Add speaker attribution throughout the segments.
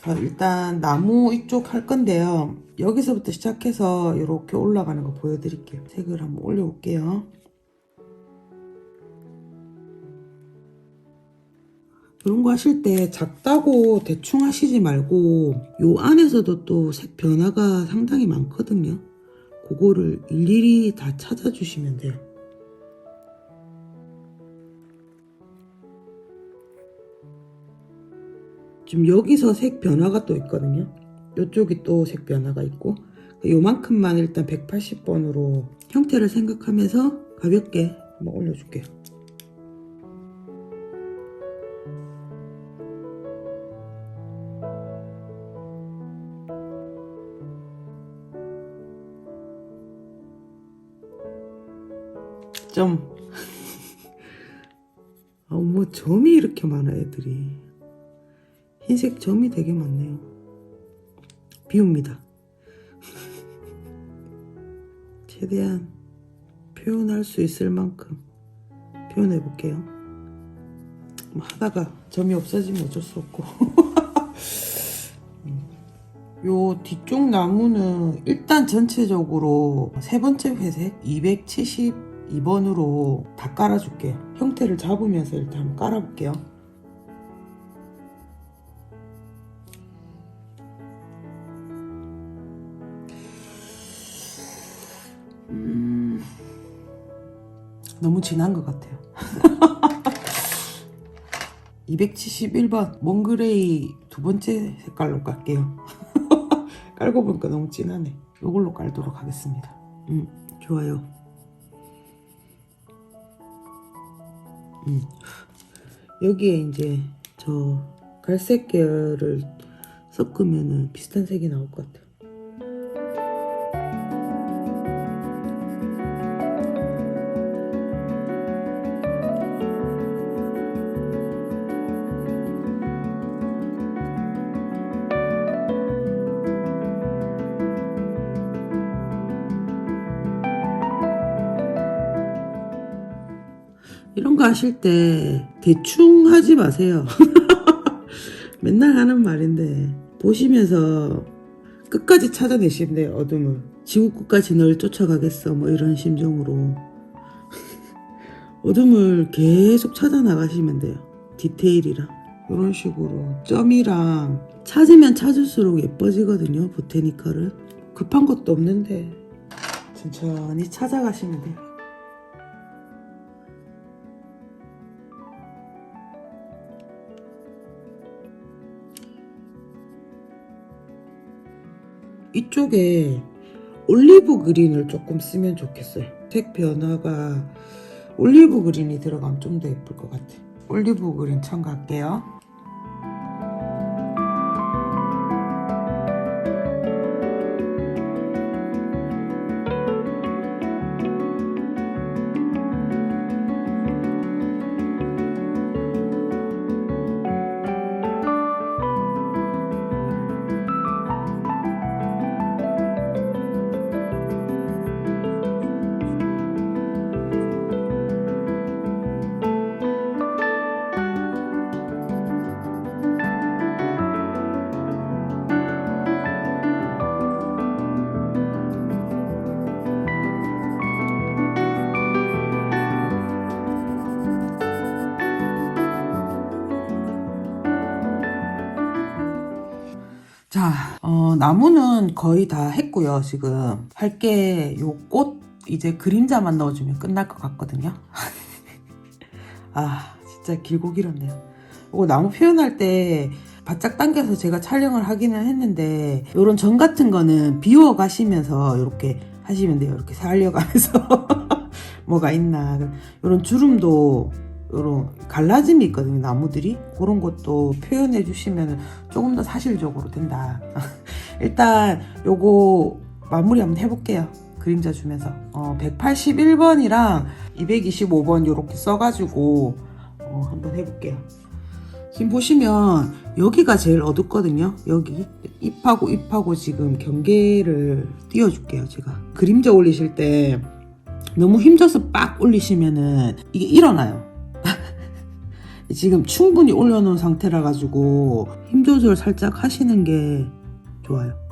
Speaker 1: 자, 일단 나무 이쪽 할 건데요. 여기서부터 시작해서 이렇게 올라가는 거 보여드릴게요. 색을 한번 올려볼게요. 이런 거 하실 때 작다고 대충 하시지 말고 요 안에서도 또 색 변화가 상당히 많거든요. 그거를 일일이 다 찾아주시면 돼요. 지금 여기서 색 변화가 또 있거든요. 이쪽이 또 색 변화가 있고 요만큼만 일단 180번으로 형태를 생각하면서 가볍게 한번 올려줄게요. 점. 아, 뭐 점이 이렇게 많아 애들이. 흰색 점이 되게 많네요. 비웁니다. 최대한 표현할 수 있을 만큼 표현해 볼게요. 뭐 하다가 점이 없어지면 어쩔 수 없고. 음. 요 뒤쪽 나무는 일단 전체적으로 세 번째 회색 272번으로 다 깔아줄게요. 형태를 잡으면서 일단 깔아볼게요. 너무 진한 것 같아요. 271번 몽그레이 두 번째 색깔로 깔게요. 깔고 보니까 너무 진하네. 이걸로 깔도록 하겠습니다. 음, 좋아요. 음, 여기에 이제 저 갈색 계열을 섞으면은 비슷한 색이 나올 것 같아요. 이런 거 하실 때 대충 하지 마세요. 맨날 하는 말인데 보시면서 끝까지 찾아내시면 돼요. 어둠을. 지구 끝까지 널 쫓아가겠어. 뭐 이런 심정으로 어둠을 계속 찾아 나가시면 돼요. 디테일이랑 이런 식으로 점이랑 찾으면 찾을수록 예뻐지거든요. 보테니컬은 급한 것도 없는데 천천히 찾아가시면 돼요. 이쪽에 올리브 그린을 조금 쓰면 좋겠어요. 색 변화가 올리브 그린이 들어가면 좀 더 예쁠 것 같아. 올리브 그린 첨가할게요. 자, 어, 나무는 거의 다 했고요, 지금. 할게 요 꽃 이제 그림자만 넣어주면 끝날 것 같거든요. 아, 진짜 길고 길었네요. 이거 나무 표현할 때 바짝 당겨서 제가 촬영을 하기는 했는데 요런 전 같은 거는 비워 가시면서 이렇게 하시면 돼요. 이렇게 살려가면서 뭐가 있나. 요런 주름도 요런 갈라짐이 있거든요. 나무들이. 그런 것도 표현해 주시면 조금 더 사실적으로 된다. 일단 요거 마무리 한번 해볼게요. 그림자 주면서 어, 181번이랑 225번 이렇게 써가지고 어, 한번 해볼게요. 지금 보시면 여기가 제일 어둡거든요. 여기 잎하고 잎하고 지금 경계를 띄워줄게요. 제가 그림자 올리실 때 너무 힘줘서 빡 올리시면은 이게 일어나요. 지금 충분히 올려놓은 상태라 가지고 힘 조절 살짝 하시는 게 좋아요.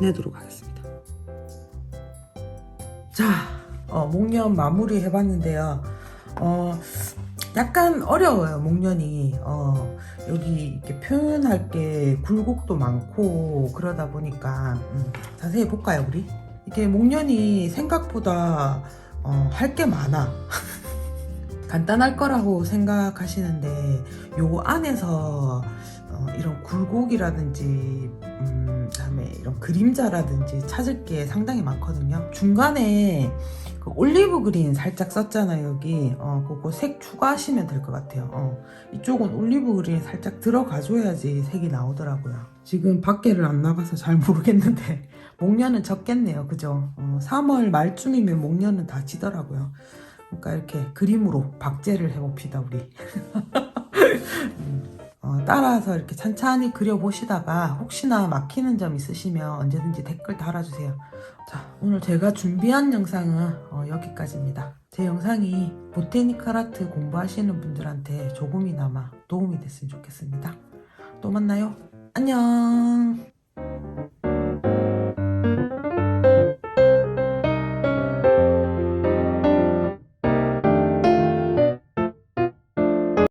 Speaker 1: 끝내도록 하겠습니다. 자, 어, 목련 마무리 해봤는데요. 어, 약간 어려워요, 목련이. 어, 여기 이렇게 표현할 게 굴곡도 많고 그러다 보니까 음, 자세히 볼까요, 우리? 이게 목련이 생각보다 어, 할 게 많아. 간단할 거라고 생각하시는데 요 안에서 어, 이런 굴곡이라든지 음, 그다음에 이런 그림자라든지 찾을 게 상당히 많거든요. 중간에 그 올리브 그린 살짝 썼잖아요 여기. 어, 그거 색 추가하시면 될 것 같아요. 어, 이쪽은 올리브 그린 살짝 들어가줘야지 색이 나오더라고요. 지금 밖에를 안 나가서 잘 모르겠는데 목련은 적겠네요, 그죠? 어, 3월 말쯤이면 목련은 다 지더라고요. 그러니까 이렇게 그림으로 박제를 해봅시다 우리. 음, 어, 따라서 이렇게 찬찬히 그려보시다가 혹시나 막히는 점 있으시면 언제든지 댓글 달아주세요. 자 오늘 제가 준비한 영상은 어, 여기까지입니다. 제 영상이 보테니컬 아트 공부하시는 분들한테 조금이나마 도움이 됐으면 좋겠습니다. 또 만나요. 안녕.